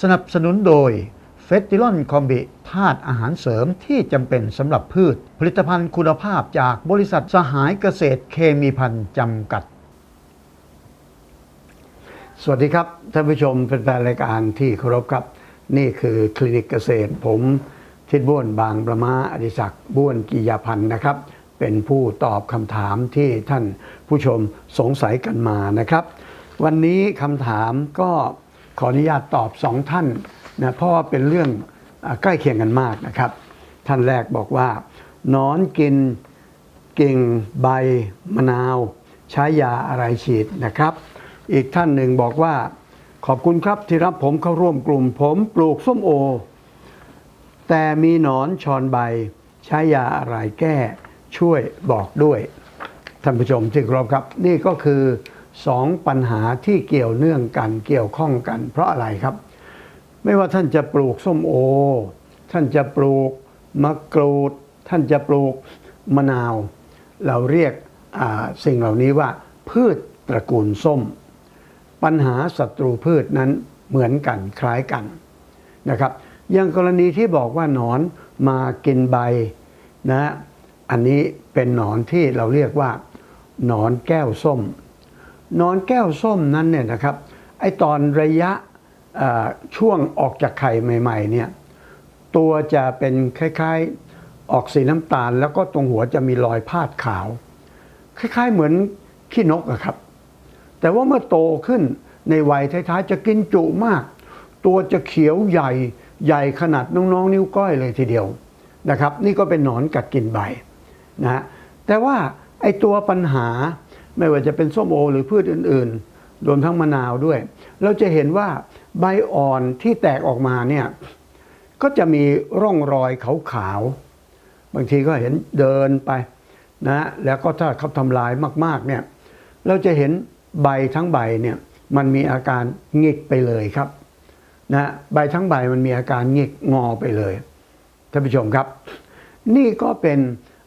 สนับสนุนโดยเฟสติลอนคอมบิธาตุอาหารเสริมที่จำเป็นสำหรับพืช ผลิตภัณฑ์คุณภาพจากบริษัทสหายเกษตรเคมีพันธ์จำกัด สวัสดีครับ ท่านผู้ชมเป็นแฟนรายการที่เคารพครับ นี่คือคลินิกเกษตร ผมทิดบ้วนบางประมาอดิศักดิ์บ้วนกิยาพันธ์นะครับ เป็นผู้ตอบคำถามที่ท่านผู้ชมสงสัยกันมานะครับ วันนี้คำถามก็ ขออนุญาตตอบสองท่านนะเพราะว่าเป็นเรื่องใกล้เคียงกันมากนะครับ ท่านแรกบอกว่านอนกินกิ่งใบมะนาว ใช้ยาอะไรฉีดนะครับ อีกท่านหนึ่งบอกว่า ขอบคุณครับที่รับผมเข้าร่วมกลุ่มผมปลูกส้มโอ แต่มีหนอนชอนใบ ใช้ยาอะไรแก้ช่วยบอกด้วยท่านผู้ชมที่ครพครับ นี่ก็คือ สองปัญหาที่เกี่ยวเนื่องกันเกี่ยวข้องกัน เพราะอะไรครับ ไม่ว่าท่านจะปลูกส้มโอ ท่านจะปลูกมะกรูด ท่านจะปลูกมะนาว เราเรียกสิ่งเหล่านี้ว่า พืชตระกูลส้ม ปัญหาศัตรูพืชนั้นเหมือนกันคล้ายกันนะครับอย่างกรณีที่บอกว่าหนอนมากินใบนะอันนี้เป็นหนอนที่เราเรียกว่าหนอนแก้วส้ม นอนแก้วส้มนั้นเนี่ยนะครับไอตอนระยะช่วงออกจากไข่ใหม่ๆเนี่ยตัวจะเป็นคล้ายๆออกสีน้ำตาล แล้วก็ตรงหัวจะมีรอยพาดขาว คล้ายๆเหมือนขี้นกอะครับ แต่ว่าเมื่อโตขึ้นในวัยท้ายๆจะกินจุมาก ตัวจะเขียวใหญ่ใหญ่ขนาดน้องๆ นิ้วก้อยเลยทีเดียวนะครับ นี่ก็เป็นหนอนกัดกินใบนะฮะแต่ว่าไอ้ตัวปัญหา ไม่ว่าจะเป็นส้มโอหรือพืชอื่นๆ รวมทั้งมะนาวด้วย เราจะเห็นว่าใบอ่อนที่แตกออกมาเนี่ยก็จะมีร่องรอยขาวๆบางทีก็เห็นเดินไปนะแล้วก็ถ้าเขาทำลายมากๆเนี่ยเราจะเห็นใบทั้งใบเนี่ยมันมีอาการหงิกไปเลยครับนะใบทั้งใบมันมีอาการหงิกงอไปเลยท่านผู้ชมครับ นี่ก็เป็น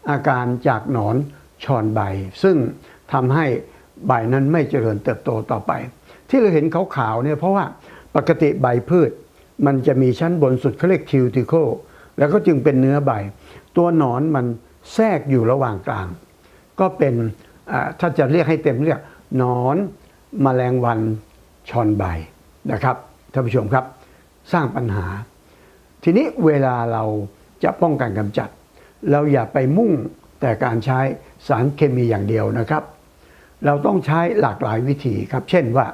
อาการจากหนอน ชอนใบ ซึ่งทำให้ใบนั้นไม่เจริญเติบโตต่อไป ที่เราเห็นขาวๆเนี่ยเพราะว่าปกติใบพืช มันจะมีชั้นบนสุดเขาเรียกคิวติโคแล้วก็จึงเป็นเนื้อใบ ตัวหนอนมันแทรกอยู่ระหว่างกลาง ก็เป็นถ้าจะเรียกให้เต็มเรียกหนอนแมลงวันชอนใบนะครับท่านผู้ชมครับ สร้างปัญหา ทีนี้เวลาเราจะป้องกันกำจัด เราอย่าไปมุ่ง แต่การใช้สารเคมีอย่างเดียวนะครับ เราต้องใช้หลากหลายวิธีครับ เช่นว่า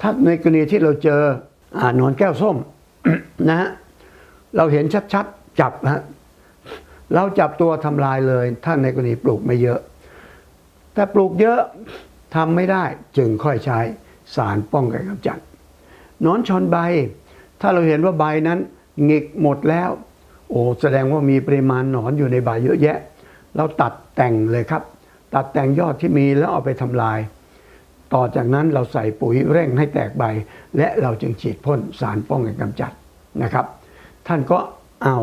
ถ้าในกรณีที่เราเจออ่านอนแก้วส้มนะฮะเราเห็นชัดๆจับฮะเราจับตัวทำลายเลย ถ้าในกรณีปลูกไม่เยอะ แต่ปลูกเยอะทำไม่ได้จึงค่อยใช้สารป้องกันกำจัดนอนชอนใบ ถ้าเราเห็นว่าใบนั้นหงิกหมดแล้ว โอ้แสดงว่ามีปริมาณหนอนอยู่ในใบเยอะแยะ เราตัดแต่งเลยครับ ตัดแต่งยอดที่มีแล้วเอาไปทำลาย ต่อจากนั้นเราใส่ปุ๋ยเร่งให้แตกใบ และเราจึงฉีดพ่นสารป้องกันกำจัดนะครับ ท่านก็เอา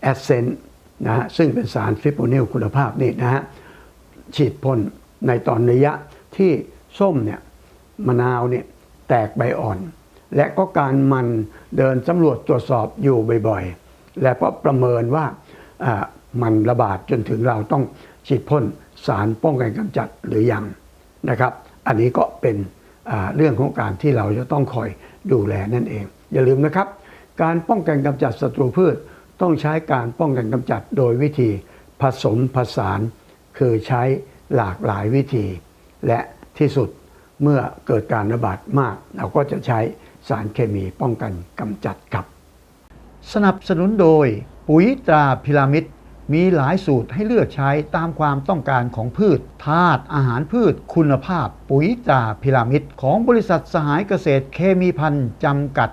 แอสเซนต์นะฮะซึ่งเป็นสารฟิโปนิลคุณภาพนี่นะฮะฉีดพ่นในตอนระยะที่ส้มเนี่ยมะนาวเนี่ยแตกใบอ่อน และก็การมันเดินสำรวจตรวจสอบอยู่บ่อยๆ และก็ประเมินว่า มันระบาดจนถึงเราต้องฉีดพ่นสารป้องกันกำจัดหรือยังนะครับ อันนี้ก็เป็นเรื่องของการที่เราจะต้องคอยดูแลนั่นเอง อย่าลืมนะครับ การป้องกันกำจัดศัตรูพืช ต้องใช้การป้องกันกำจัดโดยวิธีผสมผสาน คือใช้หลากหลายวิธี และที่สุดเมื่อเกิดการระบาดมาก เราก็จะใช้สารเคมีป้องกันกำจัดครับ สนับสนุนโดยปุ๋ยตราพิรามิด มีหลายสูตรให้เลือกใช้ตามความต้องการของพืชธาตุอาหารพืช คุณภาพ ปุ๋ยตราพิรามิดของบริษัทสหายเกษตรเคมีพันธ์จำกัด